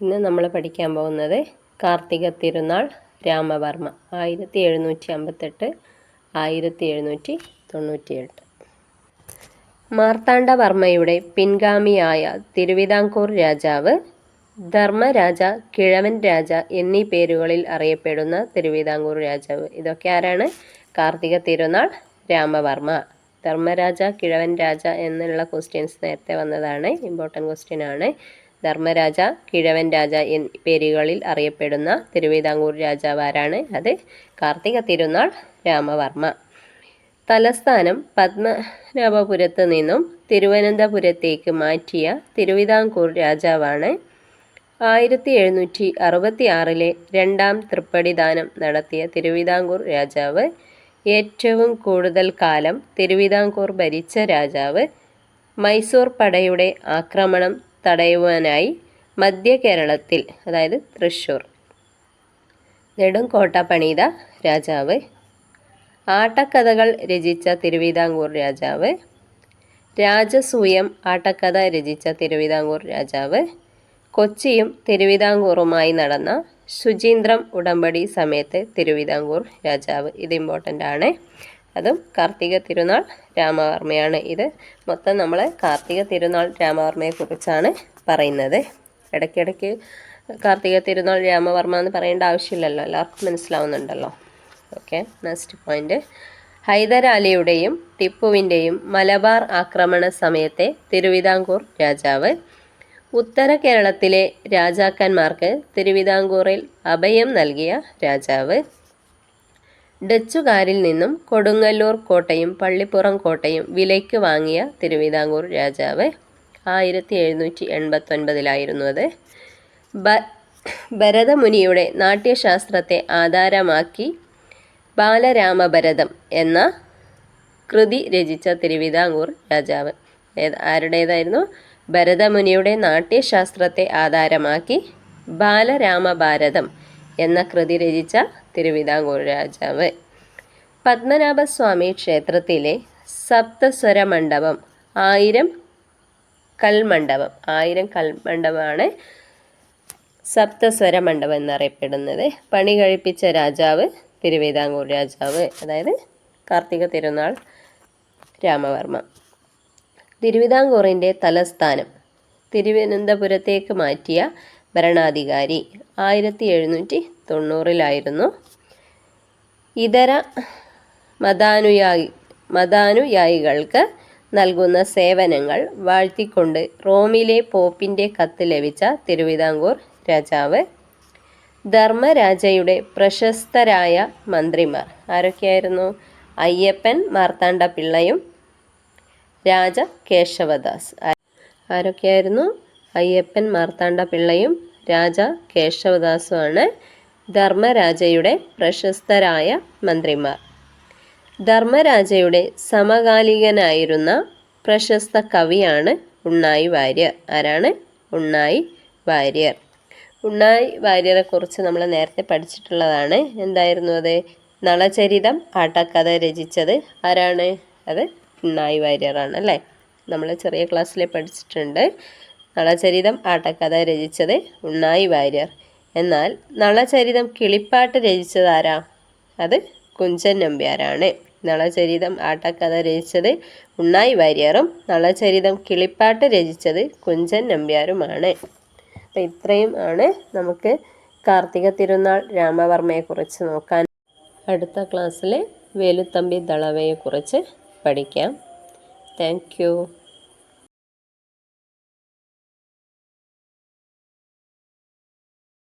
ഇന്ന് നമ്മൾ പഠിക്കാൻ പോകുന്നത് കാർത്തിക തിരുനാൾ രാമവർമ്മ. ആയിരത്തി എഴുന്നൂറ്റി അമ്പത്തെട്ട് ആയിരത്തി എഴുന്നൂറ്റി തൊണ്ണൂറ്റിയെട്ട് മാർത്താണ്ഡവർമ്മയുടെ പിൻഗാമിയായ തിരുവിതാംകൂർ രാജാവ് ധർമ്മരാജ കിഴവൻ രാജ എന്നീ പേരുകളിൽ അറിയപ്പെടുന്ന തിരുവിതാംകൂർ രാജാവ്. ഇതൊക്കെ ആരാണ്? കാർത്തിക തിരുനാൾ രാമവർമ്മ. ധർമ്മരാജ കിഴവൻ രാജ എന്നുള്ള ക്വസ്റ്റ്യൻസ് നേരത്തെ വന്നതാണ്. ഇമ്പോർട്ടന്റ് ക്വസ്റ്റ്യൻ ആണ്. ധർമ്മരാജ കിഴവൻ രാജ എന്നീ പേരുകളിൽ അറിയപ്പെടുന്ന തിരുവിതാംകൂർ രാജാവാരാണ് അത്. കാർത്തിക തിരുനാൾ രാമവർമ്മ. തലസ്ഥാനം പത്മനാഭപുരത്ത് നിന്നും തിരുവനന്തപുരത്തേക്ക് മാറ്റിയ തിരുവിതാംകൂർ രാജാവാണ്. ആയിരത്തി എഴുന്നൂറ്റി അറുപത്തി ആറിലെ രണ്ടാം തൃപ്പടിദാനം നടത്തിയ തിരുവിതാംകൂർ രാജാവ്. ഏറ്റവും കൂടുതൽ കാലം തിരുവിതാംകൂർ ഭരിച്ച രാജാവ്. മൈസൂർ പടയുടെ ആക്രമണം തടയുവാനായി മധ്യ കേരളത്തിൽ അതായത് തൃശ്ശൂർ. നെടുങ്കോട്ട പണിത രാജാവ്. ആട്ടക്കഥകൾ രചിച്ച തിരുവിതാംകൂർ രാജാവ്. രാജസൂയം ആട്ടക്കഥ രചിച്ച തിരുവിതാംകൂർ രാജാവ്. കൊച്ചിയും തിരുവിതാംകൂറുമായി നടന്ന ശുചീന്ദ്രം ഉടമ്പടി സമയത്ത് തിരുവിതാംകൂർ രാജാവ് ഇത് ഇമ്പോർട്ടന്റ് ആണ്. അതും കാർത്തിക തിരുനാൾ രാമവർമ്മയാണ് ഇത്. മൊത്തം നമ്മൾ കാർത്തിക തിരുനാൾ രാമവർമ്മയെക്കുറിച്ചാണ് പറയുന്നത്. ഇടയ്ക്കിടയ്ക്ക് കാർത്തിക തിരുനാൾ രാമവർമ്മ എന്ന് പറയേണ്ട ആവശ്യമില്ലല്ലോ. എല്ലാവർക്കും മനസ്സിലാവുന്നുണ്ടല്ലോ. Okay next point. ഹൈദരാലിയുടെയും ടിപ്പുവിന്റെയും മലബാർ ആക്രമണ സമയത്തെ തിരുവിതാംകൂർ രാജാവ്. ഉത്തര കേരളത്തിലെ രാജാക്കന്മാർക്ക് തിരുവിതാംകൂറിൽ അഭയം നൽകിയ രാജാവ്. ഡച്ചുകാരിൽ നിന്നും കൊടുങ്ങല്ലൂർ കോട്ടയും പള്ളിപ്പുറം കോട്ടയും വിലയ്ക്ക് വാങ്ങിയ തിരുവിതാംകൂർ രാജാവ്. ആയിരത്തി എഴുന്നൂറ്റി എൺപത്തൊൻപതിലായിരുന്നു അത് ഭരതമുനിയുടെ നാട്യശാസ്ത്രത്തെ ആധാരമാക്കി ബാലരാമഭരതം എന്ന കൃതി രചിച്ച തിരുവിതാംകൂർ രാജാവ്. ആരുടേതായിരുന്നു? ഭരതമുനിയുടെ നാട്യശാസ്ത്രത്തെ ആധാരമാക്കി ബാലരാമഭാരതം എന്ന കൃതി രചിച്ച തിരുവിതാംകൂർ രാജാവ്. പത്മനാഭസ്വാമി ക്ഷേത്രത്തിലെ സപ്തസ്വര മണ്ഡപം ആയിരം കൽമണ്ഡപം ആയിരം കൽമണ്ഡപമാണ് സപ്തസ്വര മണ്ഡപം എന്നറിയപ്പെടുന്നത്. പണി കഴിപ്പിച്ച രാജാവ് തിരുവിതാംകൂർ രാജാവ് അതായത് കാർത്തിക തിരുനാൾ രാമവർമ്മ. തിരുവിതാംകൂറിന്റെ തലസ്ഥാനം തിരുവനന്തപുരത്തേക്ക് മാറ്റിയ ഭരണാധികാരി. ആയിരത്തി എഴുന്നൂറ്റി തൊണ്ണൂറിലായിരുന്നു ഇതര മതാനുയായി മതാനുയായികൾക്ക് നൽകുന്ന സേവനങ്ങൾ വാഴ്ത്തിക്കൊണ്ട് റോമിലെ പോപ്പിന്റെ കത്ത് ലഭിച്ച തിരുവിതാംകൂർ രാജാവ് ധർമ്മരാജയുടെ പ്രശസ്തരായ മന്ത്രിമാർ. ആരൊക്കെയായിരുന്നു? അയ്യപ്പൻ മാർത്താണ്ഡ പിള്ളയും രാജ കേശവദാസ്. ആരൊക്കെയായിരുന്നു? അയ്യപ്പൻ മാർത്താണ്ഡ പിള്ളയും രാജ കേശവദാസുമാണ്. ധർമ്മരാജയുടെ പ്രശസ്തരായ മന്ത്രിമാർ. ധർമ്മരാജയുടെ സമകാലികനായിരുന്ന പ്രശസ്ത കവിയാണ് ഉണ്ണായി വാര്യർ. ആരാണ്? ഉണ്ണായി വാര്യർ. ഉണ്ണായി വാര്യരെ കുറിച്ച് നമ്മൾ നേരത്തെ പഠിച്ചിട്ടുള്ളതാണ്. എന്തായിരുന്നു അത്? നളചരിതം ആട്ടക്കഥ രചിച്ചത് ആരാണ്? അത് ഉണ്ണായി വാര്യറാണ് അല്ലേ? നമ്മൾ ചെറിയ ക്ലാസ്സിൽ പഠിച്ചിട്ടുണ്ട്. നളചരിതം ആട്ടക്കഥ രചിച്ചത് ഉണ്ണായി വാര്യർ. എന്നാൽ നളചരിതം കിളിപ്പാട്ട് രചിച്ചതാരാ അത് കുഞ്ചൻ നമ്പ്യാരാണ്. നളചരിതം ആട്ടക്കഥ രചിച്ചത് ഉണ്ണായി വാര്യറും നളചരിതം കിളിപ്പാട്ട് രചിച്ചത് കുഞ്ചൻ നമ്പ്യാരുമാണ്. അപ്പം ഇത്രയും ആണ് നമുക്ക് കാർത്തിക തിരുനാൾ രാമവർമ്മയെക്കുറിച്ച് നോക്കാൻ. അടുത്ത ക്ലാസ്സിൽ വേലുത്തമ്പി ദളവയെക്കുറിച്ച് പഠിക്കാം. താങ്ക്